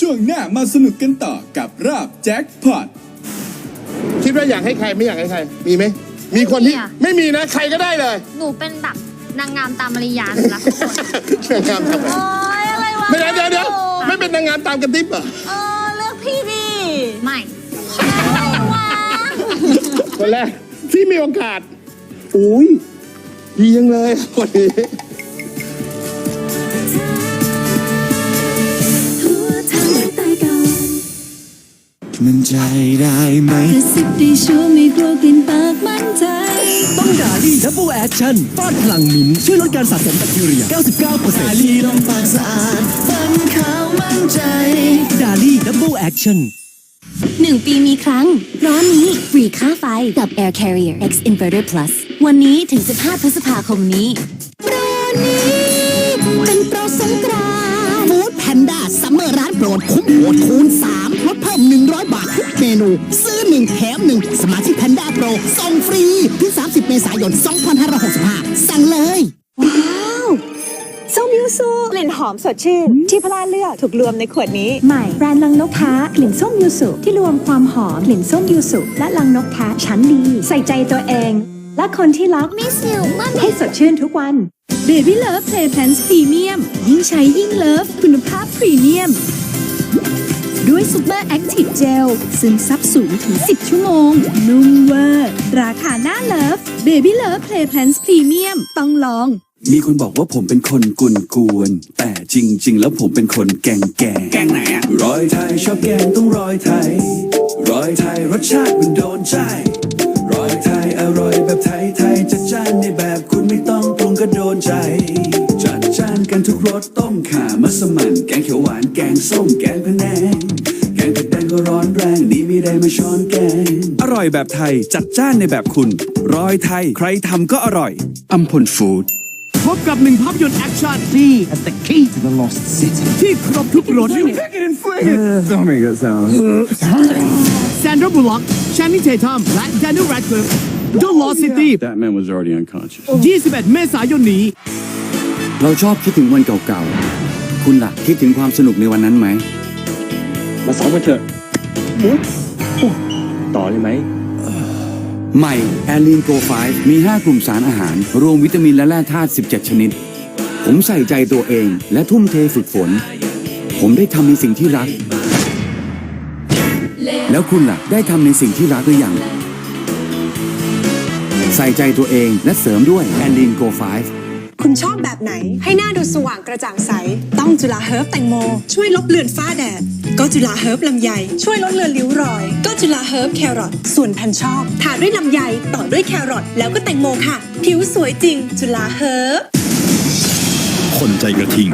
ช่วงหน้ามาสนุกกันต่อกับรอบแจ็คพอต คิดว่าอยากให้ใครไม่อยากให้ใคร มีไหม มีคนที่ ไม่มีอะ ไม่มีนะ ใครก็ได้เลย หนูเป็นแบบนางงามตามมารยาทนะทุกคนนางงามทำไงโอ้ยอะไรวะไม่เดี๋ยวเดี๋ยวเดี๋ยวไม่เป็นนางงามตามกระติบเหรอเออเลือกพี่ดิไม่คนแรกที่มีโอกาสอุ้ยดียังเลยคนนี้ มันใจได้ไหมกระซิบได้ชัวร์ไม่กลัวกลิ่นปากมั่นใจ ต้องดาลี่ดับเบิลแอคชั่นต้านพลังมิ้นท์ช่วยลดการสะสมแบคทีเรีย 99%ดาลี่ลมปากสะอาดฟันขาวมั่นใจดาลี่ดับเบิลแอคชั่นหนึ่งปีมีครั้ง ร้อนนี้ฟรีค่าไฟกับ Air Carrier X Inverter Plus วันนี้ถึง 15 พฤษภาคมนี้โปรนี้เป็นโปรสงกรานต์ฟู้ดแพนด้าซัมเมอร์ร้านโปรดคุ้มโหดคูณ3ลด เพิ่ม 100 บาททุกเมนู ซื้อ 1 แถม 1 สมาชิกแพนด้าโปรส่งฟรีถึง 30 เมษายน 2565 สั่งเลยส้มยูซูกลิ่นหอมสดชื่น ที่พลาเลือกถูกรวมในขวดนี้ ใหม่แบรนด์ลังนกแท้กลิ่นส้มยูสุที่รวมความหอมกลิ่นส้มยูสุและลังนกแท้ชั้นดี ใส่ใจตัวเอง และคนที่รัก Miss you มันให้สดชื่นทุกวัน Baby Love Play Pants Premium ยิ่งใช้ยิ่งเลิฟคุณภาพพรีเมียม ด้วย Super Active Gel ซึมซับสูงถึง 10 ชั่วโมง นุ่มเวอร์ ราคาหน้าเลิฟ Baby Love Play Pants Premium ต้องลอง มีคนบอกว่าผมเป็นคนกุนกวนๆแต่จริง ๆ แล้วผมเป็นคนแกงแกงแกงไหนอะรอยไทยชอบแกงต้องรอยไทย รอยไทยรสชาติมันโดนใจ รอยไทยอร่อยแบบไทยไทยจัดจ้านในแบบคุณไม่ต้องปรุงก็โดนใจ จัดจ้านกันทุกรสต้มข่ามัสมั่นแกงเขีย วหวานแกงส้มแกงพะแนงแกงเผ็ดแดงก็ร้อนแรงนี่ไม่ได้มาช้อนแกง อร่อยแบบไทยจัดจ้านในแบบคุณรอยไทยใครทำก็อร่อยอัมพลฟู้ดพบกับหนึ่งภาพยนตร์แอคชั่น B as the key to the lost city ที่ครบทุกรส Don't make it sound แซนดราบูล็อกชานิเททัมและแดน i e l แรดคลิฟ The Lost City That man was already unconscious 21 เมษายนนี้ เราชอบคิดถึงวันเก่าๆ คุณล่ะคิดถึงความสนุกในวันนั้นไหม มาซ้อมกันเถอะต่อเลยไหม ใหม่แอลีนโก5มี 5 กลุ่มสารอาหาร รวมวิตามินและแร่ธาตุ 17 ชนิด ผมใส่ใจตัวเอง และทุ่มเทฝึกฝน ผมได้ทำในสิ่งที่รัก แล้วคุณล่ะ ได้ทำในสิ่งที่รักหรือยัง ใส่ใจตัวเองและเสริมด้วยแอลีนโก5 คุณชอบแบบไหน ให้หน้าดูสว่างกระจ่างใส ต้องจุฬาเฮิร์บแตงโม ช่วยลบเลือนฝ้าแดด ก็จุฬาเฮิร์บลำไย ช่วยลดเลือนริ้วรอย ก็จุฬาเฮิร์บแครอทส่วนแผ่นชอบทาด้วยลำไยต่อด้วยแครอทแล้วก็แตงโมค่ะ ผิวสวยจริง จุฬาเฮิร์บคนใจกระทิง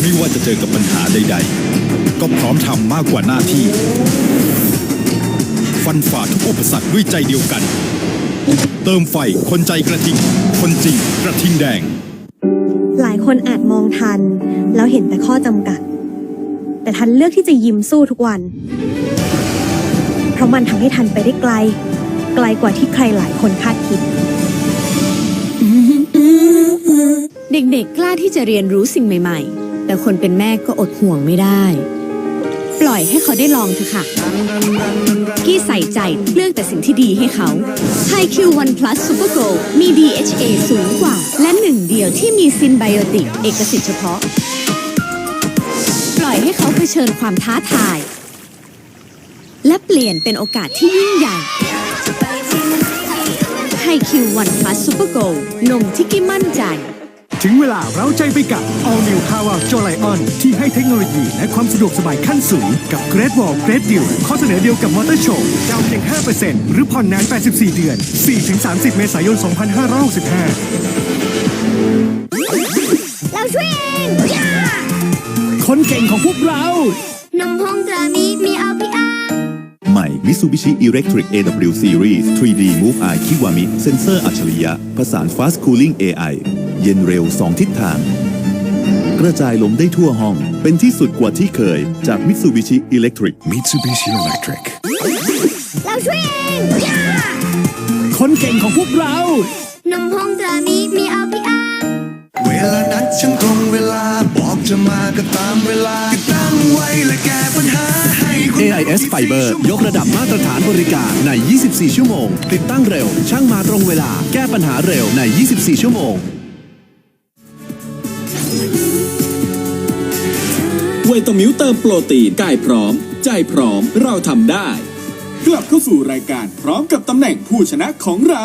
ไม่ว่าจะเจอกับปัญหาใด ๆ ก็พร้อมทำมากกว่าหน้าที่ ฟันฝ่าทุกอุปสรรคด้วยใจเดียวกัน เติมไฟคนใจกระทิง คนจริงกระทิงแดง หลายคนอาจมองทัน แล้วเห็นแต่ข้อจำกัด แต่ทันเลือกที่จะยิ้มสู้ทุกวัน เพราะมันทำให้ทันไปได้ไกล ไกลกว่าที่ใครหลายคนคาดคิด เด็กๆกล้าที่จะเรียนรู้สิ่งใหม่ ๆ แต่คนเป็นแม่ก็อดห่วงไม่ได้ ปล่อยให้เขาได้ลองเถอะค่ะกี้ใส่ใจเลือกแต่สิ่งที่ดีให้เขา HiQ One Plus Super Go มี DHA สูงกว่า และหนึ่งเดียวที่มีซินไบโอติกเอกสิทธิ์เฉพาะ ปล่อยให้เขาเผชิญความท้าทาย และเปลี่ยนเป็นโอกาสที่ยิ่งใหญ่ HiQ One Plus Super Go นมที่กี้มั่นใจ ถึงเวลาเราใจไปกับ All New p o w e r j o l i o n ที่ให้เทคโนโลยีและความสะดวกสบายขั้นสูง กับ Great Wall Great Deal ข้อเสนอเดียวกับมอเตอร์โชว์ดาวเพียง 5%หรือผ่อนนาน 84 เดือน 4-30 เมษายน 2565 เราช่วยเองย่าคนเก่งของพวกเรา นมพงตรามีมีเอาพี่อาใหม่ Mitsubishi Electric AW Series 3D Move Eye Kiwami เซนเซอร์อัจฉริยะ ผสาน Fast Cooling AI เย็นเร็ว2ทิศทาง กระจายลมได้ทั่วห้อง เป็นที่สุดกว่าที่เคยจาก Mitsubishi Electric Mitsubishi Electric เราช่วยเองย่าคนเก่งของพวกเรานมพงตรามีมีเอาพี่อาเวลานัดช่างตรงเวลาบอกจะมาก็ตามเวลาก็ตั้งไว้และแก้ปัญหาให้คุณ AIS Fiber ยกระดับมาตรฐานบริการใน 24 ชั่วโมง ติดตั้งเร็ว ช่างมาตรงเวลา แก้ปัญหาเร็วใน 24 ชั่วโมง เวตามิวเติมโปรตีนกายพร้อม ใจพร้อมเราทำได้ กลับเข้าสู่รายการพร้อมกับตำแหน่งผู้ชนะของเรา